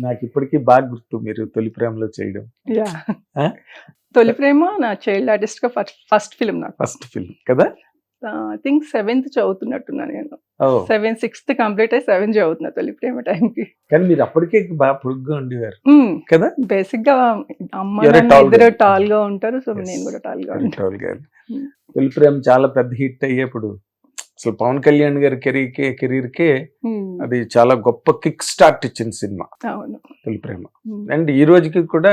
నాకు ఇప్పటికీ బాగా గుర్తు మీరు తొలి ప్రేమలో చేయడం? తొలి ప్రేమ నా చైల్డ్ ఆర్టిస్ట్గా ఫస్ట్ ఫిల్మ్ నాకు. ఫస్ట్ ఫిల్మ్ కదా? ఐ థింక్ సెవెంత్ చదువుతున్నట్టున్నా నేను. సెవెన్ సిక్స్త్ కంప్లీట్ అయ్యి సెవెన్ చదువుతున్నా తొలి ప్రేమ టైంకి. కానీ మీరు అప్పటికే బాగా పొడుగ్గా ఉండేవారు. కదా? బేసిక్గా అమ్మ ఇద్దరు. టాల్గా ఉంటారు సో. నేను కూడా టాల్గా ఉంటాను. తొలి ప్రేమ చాలా పెద్ద హిట్ అయ్యేప్పుడు అసలు పవన్ కళ్యాణ్ గారి కెరీర్కే కెరీర్కే. అది చాలా గొప్ప కిక్ స్టార్ట్ ఇచ్చింది సినిమా. తొలి ప్రేమ. అండ్ ఈ రోజుకి కూడా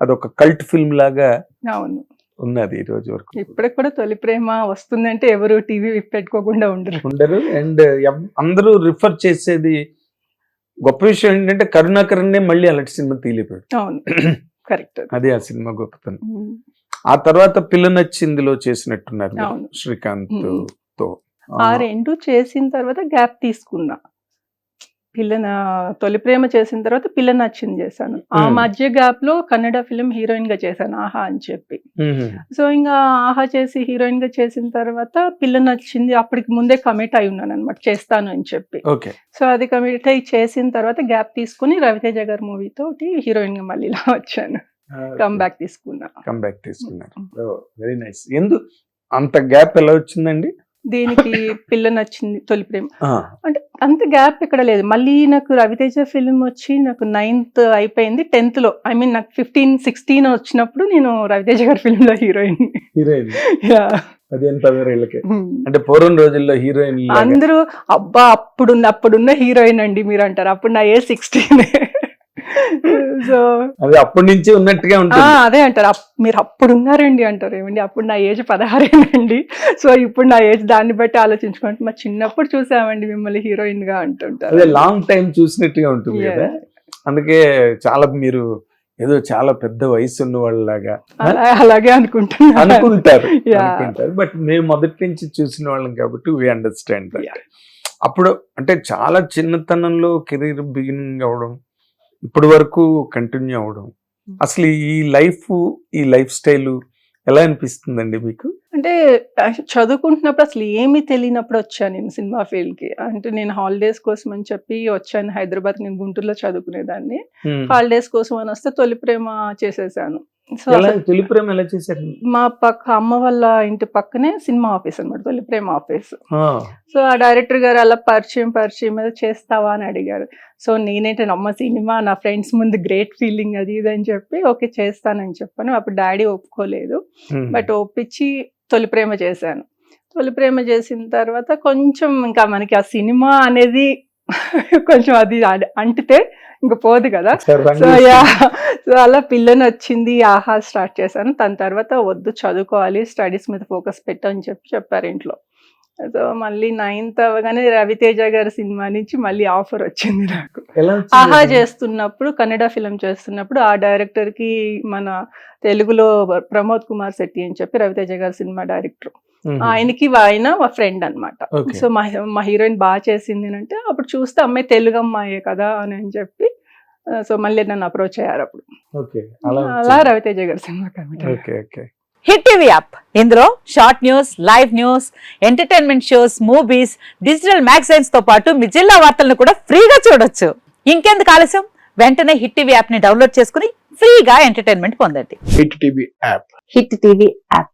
అదొక కల్ట్ ఫిల్మ్ లాగా అవును. ఉన్నది ఈ రోజు వరకు. ఇప్పటికి కూడా తొలి ప్రేమ వస్తుందంటే ఎవరు టీవీ పెట్టుకోకుండా ఉండరు. ఉండరు. అండ్ అందరూ రిఫర్ చేసేది గొప్ప విషయం ఏంటంటే కరుణాకరణ్ మళ్ళీ అలాంటి సినిమా తీలిపోయాడు అవును. కరెక్ట్. అదే ఆ సినిమా గొప్పతనం. ఆ తర్వాత పిల్ల నచ్చిందిలో చేసినట్టున్నారు. శ్రీకాంత్. తో. ఆ రెండు చేసిన తర్వాత గ్యాప్ తీసుకున్నా. పిల్లన తొలి ప్రేమ చేసిన తర్వాత పిల్ల నచ్చింది చేశాను. ఆ. మధ్య గ్యాప్లో కన్నడ ఫిలిం హీరోయిన్గా చేశాను ఆహా అని చెప్పి. సో ఇంకా ఆహా చేసి హీరోయిన్గా చేసిన తర్వాత పిల్ల నచ్చింది అప్పటికి ముందే కమిట్ అయి ఉన్నాను అనమాట చేస్తాను అని చెప్పి. సో అది కమిట్ అయి చేసిన తర్వాత గ్యాప్ తీసుకుని రవితేజ గారి మూవీ తోటి హీరోయిన్గా మళ్ళీ ఇలా వచ్చాను. కమ్ బ్యాక్ తీసుకున్నా. కమ్ బ్యాక్ తీసుకున్నారు. వెరీ నైస్ ఎందు అంత గ్యాప్ ఎలా వచ్చిందండి? దీనికి పిల్ల నచ్చింది తొలి ప్రేమ. అంటే అంత గ్యాప్ ఇక్కడ లేదు. మళ్ళీ నాకు రవితేజ ఫిల్మ్ వచ్చి నాకు నైన్త్ అయిపోయింది టెన్త్లో. ఐ మీన్ నాకు ఫిఫ్టీన్ సిక్స్టీన్ వచ్చినప్పుడు నేను రవితేజ గారి ఫిల్మ్లో హీరోయిన్ హీరోయిన్ పదిహేను. అంటే పూర్వం రోజుల్లో హీరోయిన్ అందరూ అబ్బా అప్పుడున్న అప్పుడున్న హీరోయిన్ అండి మీరు అంటారు అప్పుడు నా ఏ. సిక్స్టీన్ సో అది అప్పటి నుంచి ఉన్నట్టుగా ఉంటుంది. అదే అంటారు. మీరు అప్పుడు ఉన్నారండి అంటారు. ఏమండి? అప్పుడు నా ఏజ్ పదహారేనండి. సో ఇప్పుడు నా ఏజ్ దాన్ని బట్టి ఆలోచించుకుంటే మా చిన్నప్పుడు చూసామండి మిమ్మల్ని హీరోయిన్గా అంటుంటారు. అదే లాంగ్ టైం చూసినట్టుగా ఉంటుంది. కదా. అందుకే చాలా మీరు ఏదో చాలా పెద్ద వయసు ఉన్న వాళ్ళలాగా అలా అలాగే అనుకుంటున్నాను అనుకుంటారు. అనుకుంటారు. బట్ మేము మొదటి నుంచి చూసిన వాళ్ళం కాబట్టి వి అండర్స్టాండ్. అప్పుడు అంటే చాలా చిన్నతనంలో కెరీర్ బిగినింగ్ అవడం ఇప్పటి వరకు కంటిన్యూ అవడం Hmm. అసలు ఈ లైఫ్ ఈ లైఫ్ స్టైల్ ఎలా అనిపిస్తుందండి మీకు? అంటే చదువుకుంటున్నప్పుడు అసలు ఏమీ తెలియనప్పుడు వచ్చాను నేను సినిమా ఫీల్డ్కి అంటే నేను హాలిడేస్ కోసం అని చెప్పి వచ్చాను హైదరాబాద్ నేను గుంటూరులో చదువుకునేదాన్ని. హాలిడేస్ కోసం అని వస్తే తొలి ప్రేమ చేసేసాను. తొలి ప్రేమ ఎలా చేశారు? మా పక్క అమ్మ వాళ్ళ ఇంటి పక్కనే సినిమా ఆఫీస్ అన్నమాట తొలి ప్రేమ ఆఫీస్. సో ఆ డైరెక్టర్ గారు అలా పరిచయం పరిచయం మీద చేస్తావా అని అడిగారు. సో నేనేంటే అమ్మ సినిమా నా ఫ్రెండ్స్ ముందు గ్రేట్ ఫీలింగ్ అది ఇది అని చెప్పి ఓకే చేస్తానని చెప్పాను. అప్పుడు డాడీ ఒప్పుకోలేదు. బట్ ఒప్పించి తొలి ప్రేమ చేశాను. తొలి ప్రేమ చేసిన తర్వాత కొంచెం ఇంకా మనకి ఆ సినిమా అనేది కొంచెం అది అంటితే ఇంకా పోదు కదా. So yeah. సో అలా పిల్లని వచ్చింది ఆహా స్టార్ట్ చేశాను. దాని తర్వాత వద్దు చదువుకోవాలి స్టడీస్ మీద ఫోకస్ పెట్టని చెప్పి చెప్పారు ఇంట్లో. సో మళ్ళీ నైన్త్ అవ్వగానే రవితేజ గారి సినిమా నుంచి మళ్ళీ ఆఫర్ వచ్చింది నాకు. ఆహా? చేస్తున్నప్పుడు కన్నడ ఫిలిం చేస్తున్నప్పుడు ఆ డైరెక్టర్కి మన తెలుగులో ప్రమోద్ కుమార్ శెట్టి అని చెప్పి రవితేజ గారి సినిమా డైరెక్టర్. ఆయనకి ఆయన మా ఫ్రెండ్ అన్నమాట. Okay. సో మా మా హీరోయిన్ బాగా చేసింది అని అంటే అప్పుడు చూస్తే అమ్మాయి తెలుగు అమ్మాయే కదా అని అని చెప్పి సో మళ్ళీ నన్ను అప్రోచ్ అయ్యారు అప్పుడు. ఓకే. అలా. రవితేజ గారి cinema committee okay okay. Hit TV app. ఇందులో short news live news entertainment shows movies digital మ్యాగజైన్స్తో పాటు మీ జిల్లా వార్తలను కూడా ఫ్రీగా చూడొచ్చు. ఇంకెందుకు ఆలస్యం? వెంటనే హిట్ టీవీ యాప్ని డౌన్లోడ్ చేసుకుని ఫ్రీగా ఎంటర్టైన్మెంట్ పొందండి. Hit TV app. Hit TV app.